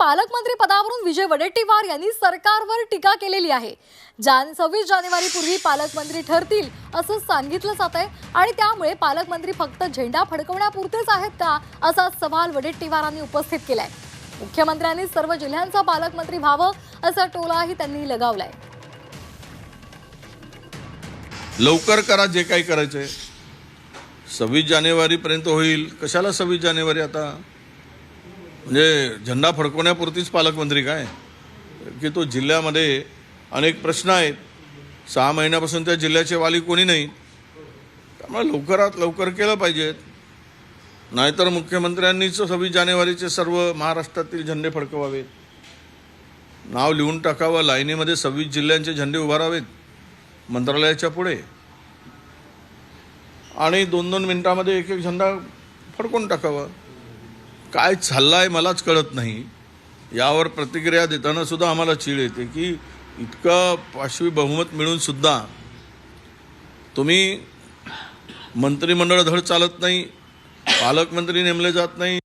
पालकमंत्री पदावरून विजय वडेट्टीवार यांनी सरकारवर टीका केलेली आहे. जान सव्वीस जानेवारी पूर्वी पालकमंत्री ठरतील असं सांगितलं जात आहे आणि त्यामुळे पालकमंत्री फक्त झेंडा फडकवण्यापुरतेच आहेत का असा सवाल वडेट्टीवारांनी उपस्थित केलाय. मुख्यमंत्र्यांनी सर्व जिल्ह्यांचा पालकमंत्री व्हावं असा टोलाही त्यांनी लगावलाय. लवकर करा जे काही करायचंय. सव्वीस जानेवारीपर्यंत होईल. कशाला सव्वीस जानेवारी आता? म्हणजे झेंडा फडकवण्यापुरतीच पालकमंत्री काय? की तो जिल्ह्यामध्ये अनेक प्रश्न आहेत. सहा महिन्यापासून त्या जिल्ह्याचे वाली कोणी नाही त्यामुळे लवकरात लवकर केलं पाहिजेत. नाहीतर मुख्यमंत्र्यांनीच सव्वीस जानेवारीचे सर्व महाराष्ट्रातील झेंडे फडकवावेत. नाव लिहून टाकावं लाईनीमध्ये सव्वीस जिल्ह्यांचे झेंडे उभारावेत मंत्रालयाच्या पुढे. आणि दोन दोन मिनिटामध्ये एक एक झेंडा फडकून टाकावा. काय चाललं आहे मलाच कळत नाही. यावर प्रतिक्रिया देताना सुद्धा आम्हाला चीड येते की इतकं पाशवी बहुमत मिळून सुद्धा तुम्ही मंत्रिमंडळ धड चालत नाही पालकमंत्री नेमले जात नाही